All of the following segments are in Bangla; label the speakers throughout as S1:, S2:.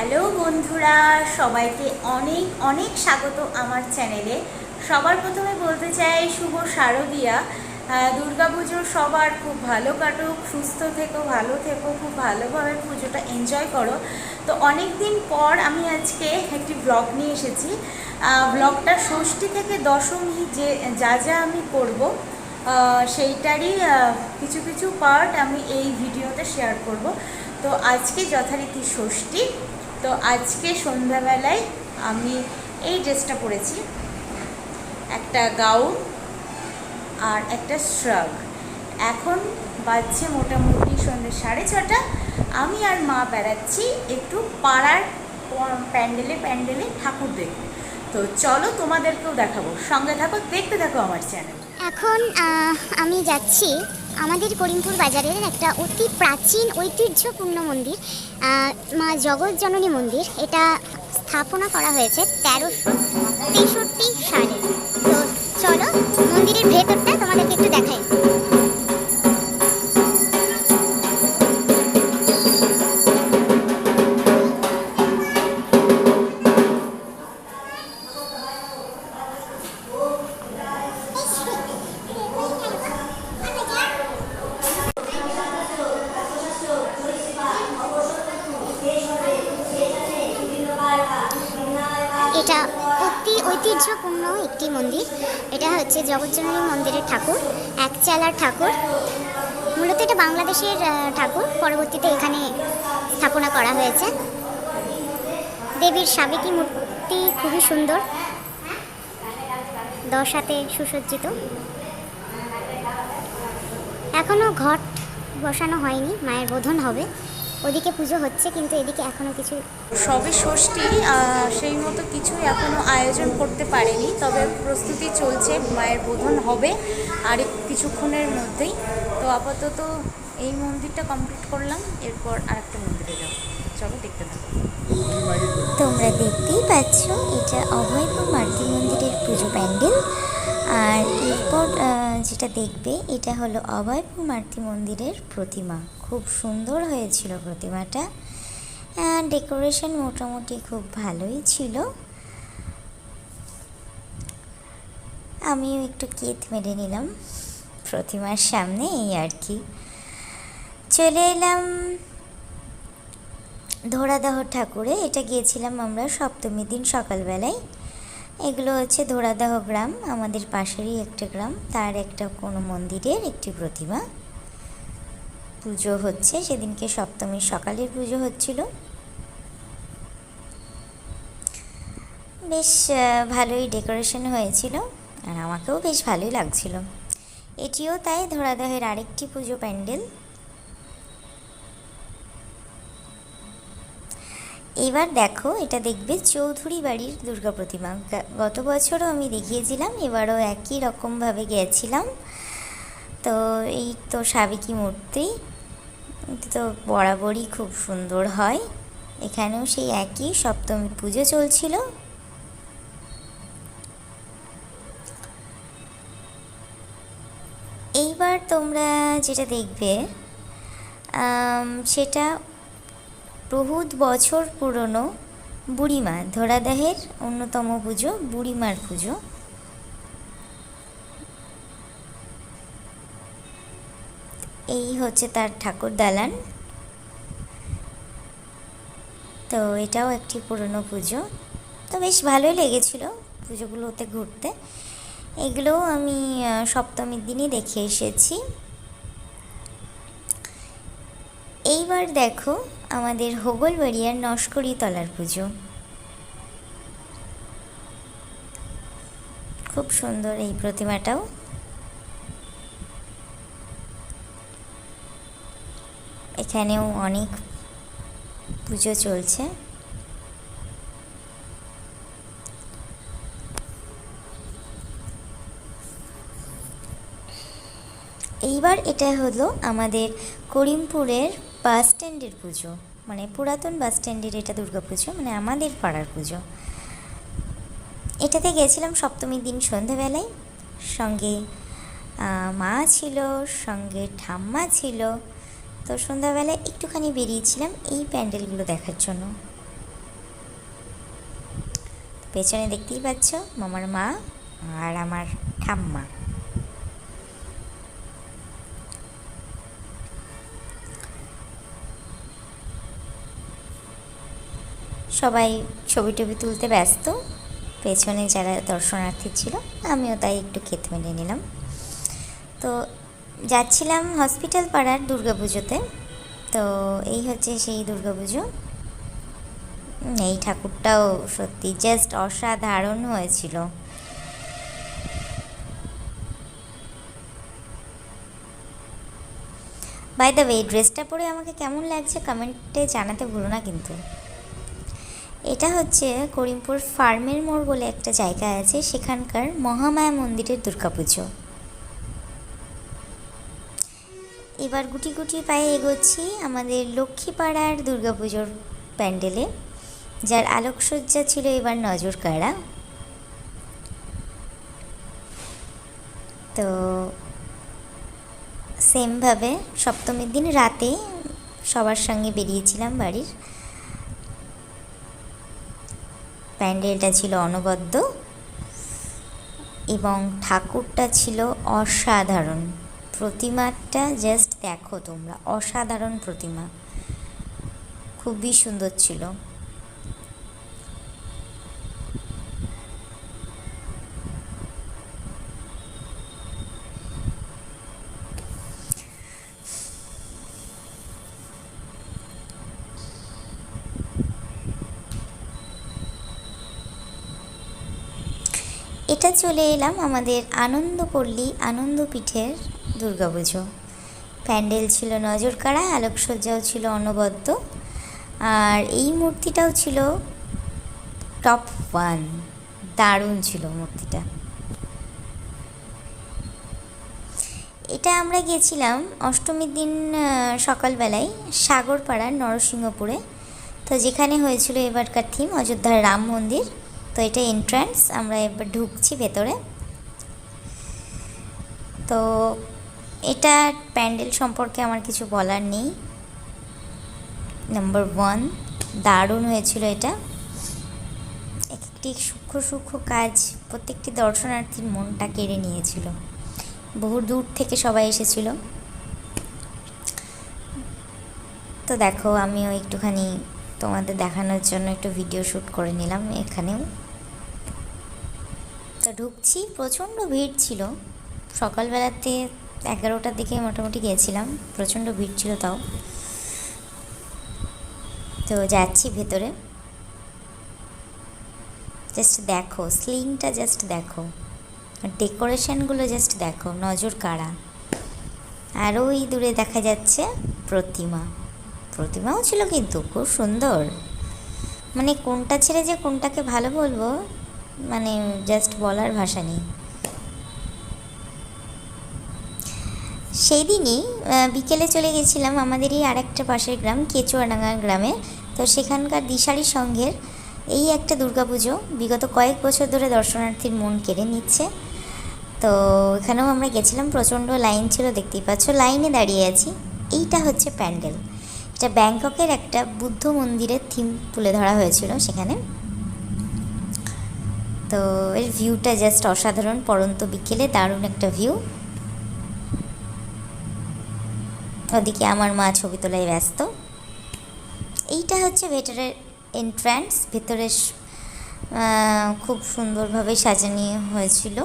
S1: হ্যালো বন্ধুরা, সবাইকে অনেক অনেক স্বাগত আমার চ্যানেলে। সবার প্রথমে বলতে চাই, শুভ শারদিয়া। দুর্গা পুজো সবার খুব ভালো কাটুক, সুস্থ থেকো, ভালো থেকো, খুব ভালোভাবে পুজোটা এনজয় করো। তো অনেক দিন পর আমি আজকে একটি ব্লগ নিয়ে এসেছি। ব্লগটা ষষ্ঠী থেকে দশমী যে, যা যা আমি করব সেইটারই কিছু কিছু পার্ট আমি এই ভিডিওতে শেয়ার করব। তো আজকে যথারীতি ষষ্ঠী। তো আজকে সন্ধ্যাবেলায় আমি এই ড্রেসটা পরেছি। একটা গাউন আর একটা শ্রাগ। এখন বাজছে মোটামুটি সন্ধ্যে সাড়ে ছটা। আমি আর মা বেড়াচ্ছি একটু পাড়ার প্যান্ডেলে প্যান্ডেলে ঠাকুর দেখতে। তো চলো তোমাদেরকেও দেখাবো। সঙ্গে থাকো, দেখতে থাকো আমার চ্যানেল
S2: এখন আমি যাচ্ছি আমাদের করিমপুর বাজারের একটা অতি প্রাচীন ঐতিহ্যপূর্ণ মন্দির মা জগৎ জননী মন্দির। এটা স্থাপনা করা হয়েছে তেরোশো তেষট্টি সালে। তো চলো মন্দিরের ভেতরটা তোমাদেরকে একটু দেখাই। হচ্ছে জগজ্জননী মন্দিরের ঠাকুর, এক একচালার ঠাকুর। মূলত এটা বাংলাদেশের ঠাকুর। পরবর্তীতে এখানে স্থাপনা করা হয়েছে। দেবীর সাবেকি মূর্তি খুবই সুন্দর। দশ হাতে সুসজ্জিত। এখনও ঘট বসানো হয়নি, মায়ের বোধন হবে। ওদিকে পুজো হচ্ছে কিন্তু এদিকে এখনও কিছু
S1: সবে ষষ্ঠী সেই মতো কিছুই এখনও আয়োজন করতে পারেনি তবে প্রস্তুতি চলছে মায়ের বোধন হবে আর কিছুক্ষণের মধ্যেই। তো আপাতত এই মন্দিরটা কমপ্লিট করলাম এরপর আরেকটা মন্দিরে যাব। চলো দেখতে থাকো।
S2: তোমরা দেখতেই পাচ্ছ এটা অভয়পুর মারুতি মন্দিরের পুজো প্যান্ডেল। আর এরপর যেটা দেখবে, এটা হলো অভয়পুর মারুতি মন্দিরের প্রতিমা। খুব সুন্দর হয়েছিল প্রতিমাটা। ডেকোরেশন মোটামুটি খুব ভালোই ছিল। আমিও একটু কেত মেরে নিলাম প্রতিমার সামনে, এই আর কি। চলে এলাম ধরাদাহ ঠাকুরে। এটা গিয়েছিলাম আমরা সপ্তমীর দিন সকালবেলায়। এগুলো হচ্ছে ধরাদাহ গ্রাম, আমাদের পাশেরই একটা গ্রাম। তার একটা কোনো মন্দিরের একটি প্রতিমা। পুজো হচ্ছে, সেদিনকে সপ্তমীর সকালের পুজো হচ্ছিল। বেশ ভালোই ডেকোরেশন হয়েছিল, আর আমাকেও বেশ ভালোই লাগছিল। এটিও তাই ধরাদাহের আরেকটি পুজো প্যান্ডেল। এবার দেখো, এটা দেখবে চৌধুরী বাড়ির দুর্গা প্রতিমা। গত বছরও আমি দেখিয়েছিলাম, এবারও একই রকমভাবে গিয়েছিলাম তো এই তো সাবেকি মূর্তি, তো বরাবরই খুব সুন্দর হয়। এখানেও সেই একই, সপ্তমী পুজো চলছিল। এইবার তোমরা যেটা দেখবে সেটা বহুত বছর পুরনো বুড়িমা, ধরাদাহের অন্যতম পুজো, বুড়িমার পুজো। এই হচ্ছে তার ঠাকুর দালান। তো এটাও একটি পুরনো পুজো। তো বেশ ভালোই লেগেছিল পুজোগুলোতে ঘুরতে। এগুলোও আমি সপ্তমীর দিনই দেখে এসেছি। এইবার দেখো আমাদের হোগলবাড়িয়ার নস্করি তলার পুজো। খুব সুন্দর এই প্রতিমাটাও। এখানেও অনেক পুজো চলছে। এইবার এটা হলো আমাদের করিমপুরের বাস স্ট্যান্ডের পুজো মানে পুরাতন বাস স্ট্যান্ডের এটা দুর্গা পুজো মানে আমাদের পাড়ার পুজো। এটাতে গেছিলাম সপ্তমীর দিন সন্ধেবেলায় সঙ্গে মা ছিল, সঙ্গে ঠাম্মা ছিল। তো সন্ধ্যাবেলায় একটুখানি বেরিয়েছিলাম এই প্যান্ডেলগুলো দেখার জন্য। পেছনে দেখতেই পাচ্ছ মামার মা আর আমার ঠাম্মা। সবাই ছবি টবি তুলতে ব্যস্ত। পেছনে যারা দর্শনার্থী ছিল আমিও তাই একটু ক্ষেত মেনে নিলাম। তো যাচ্ছিলাম হসপিটাল পাড়ার দুর্গাপুজোতে তো এই হচ্ছে সেই উম, এই ঠাকুরটাও সত্যি জাস্ট অসাধারণ হয়েছিল। বাই দ্য ওয়ে ড্রেসটা পরে আমাকে কেমন লাগছে কমেন্টে জানাতে ভুলো না কিন্তু। এটা হচ্ছে করিমপুর ফার্মের মোড় বলে একটা জায়গা আছে, সেখানকার মহামায়া মন্দিরের দুর্গাপুজো। এবার গুটি গুটি পায়ে এগোচ্ছি আমাদের লক্ষ্মীপাড়ার দুর্গাপুজোর প্যান্ডেলে, যার আলোকসজ্জা ছিল এবার নজর কাড়া তো সেমভাবে সপ্তমীর দিন রাতে সবার সঙ্গে বেরিয়েছিলাম বাড়ির। প্যান্ডেলটা ছিল অনবদ্য এবং ঠাকুরটা ছিল অসাধারণ। প্রতিমাটা জাস্ট দেখো তোমরা, অসাধারণ প্রতিমা। খুবই সুন্দর ছিল। এটা চলে এলাম আমাদের আনন্দপল্লী আনন্দপীঠের দুর্গাপুজো। প্যান্ডেল ছিল নজরকাড়া, আলোকসজ্জাও ছিল অনবদ্য। আর এই মূর্তিটাও ছিল টপ ওয়ান। দারুণ ছিল মূর্তিটা। এটা আমরা গেছিলাম অষ্টমীর দিন সকালবেলায় সাগরপাড়ার নরসিংহপুরে। তো যেখানে হয়েছিল এবারকার থিম অযোধ্যার রাম মন্দির। তো এটা এন্ট্রান্স আমরা এবার ঢুকছি ভেতরে। তো এটা প্যান্ডেল সম্পর্কে আমার কিছু বলার নেই। নাম্বার ওয়ান দারুণ হয়েছিল এটা। এক একটি সূক্ষ্ম সূক্ষ্ম কাজ, প্রত্যেকটি দর্শনার্থীর মনটা কেড়ে নিয়েছিল। বহু দূর থেকে সবাই এসেছিল। তো দেখো, আমিও একটুখানি তোমাদের দেখানোর জন্য একটু ভিডিও শ্যুট করে নিলাম এখানেও। তো ঢুকছি, প্রচণ্ড ভিড় ছিল। সকালবেলাতে এগারোটার দিকে মোটামুটি গিয়েছিলাম, প্রচণ্ড ভিড় ছিল তাও। তো যাচ্ছি ভেতরে। জাস্ট দেখো স্লিংটা জাস্ট দেখো। ডেকোরেশনগুলো জাস্ট দেখো, নজর কাড়া। আর ওই দূরে দেখা যাচ্ছে প্রতিমা। প্রতিমাও ছিল কিন্তু, খুব সুন্দর। মানে কোনটা ছেড়ে যে কোনটাকে ভালো বলব? মানে জাস্ট বলার ভাষা নেই। সেই দিনই বিকেলে চলে গেছিলাম আমাদেরই আরেকটা পাশের গ্রাম, কেচুয়াডাঙ্গা গ্রামে। তো সেখানকার দিশারি সংঘের এই একটা দুর্গাপুজো বিগত কয়েক বছর ধরে দর্শনার্থীর মন কেড়ে নিচ্ছে। তো এখানেও আমরা গেছিলাম, প্রচণ্ড লাইন ছিল, দেখতেই পাচ্ছ, লাইনে দাঁড়িয়ে আছি। এইটা হচ্ছে প্যান্ডেল। এটা ব্যাংককের একটা বুদ্ধ মন্দিরের থিম তুলে ধরা হয়েছিল সেখানে। তো এর ভিউটা জাস্ট অসাধারণ, পরন্ত বিকেলে দারুণ একটা ভিউ ওদিকে আমার মা ছবি তোলায় ব্যস্ত। এইটা হচ্ছে ভেতরের এন্ট্রান্স ভেতরে খুব সুন্দরভাবে সাজানো হয়েছিল।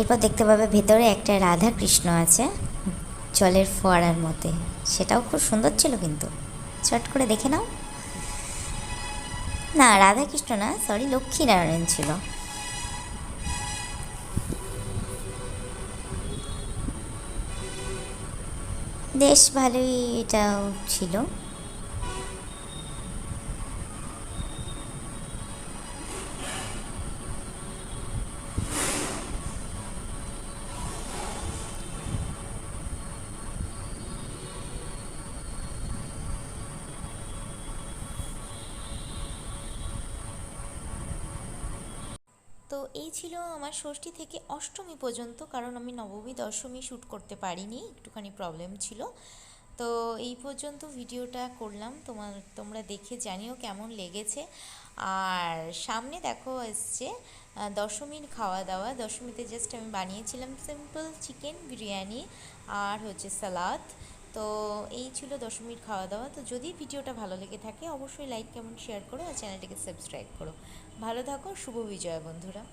S2: এরপর দেখতে পাবে ভেতরে একটা রাধা কৃষ্ণ আছে, জলের ফোয়ারার মতে সেটাও খুব সুন্দর ছিল কিন্তু। চট করে দেখে নাও। না রাধাকৃষ্ণ না সরি লক্ষ্মীনারায়ণ ছিল। বেশ ভালোই এটাও ছিল।
S1: তো এই ছিল আমার ষষ্ঠী থেকে অষ্টমী পর্যন্ত, কারণ আমি নবমী, দশমী শ্যুট করতে পারিনি, একটুখানি প্রবলেম ছিল।
S2: তো এই পর্যন্ত ভিডিওটা করলাম, তোমার, তোমরা দেখে জানিও কেমন লেগেছে। আর সামনে দেখো এসছে দশমীর খাওয়া দাওয়া দশমীতে জাস্ট আমি বানিয়েছিলাম সিম্পল চিকেন বিরিয়ানি আর হচ্ছে সালাদ তো এই ছিল দশমীর খাওয়া দাওয়া তো যদি ভিডিওটা ভালো লেগে থাকে, অবশ্যই লাইক কেমন শেয়ার করো আর চ্যানেলটিকে সাবস্ক্রাইব করো। ভালো থাকো শুভ বিজয় বন্ধুরা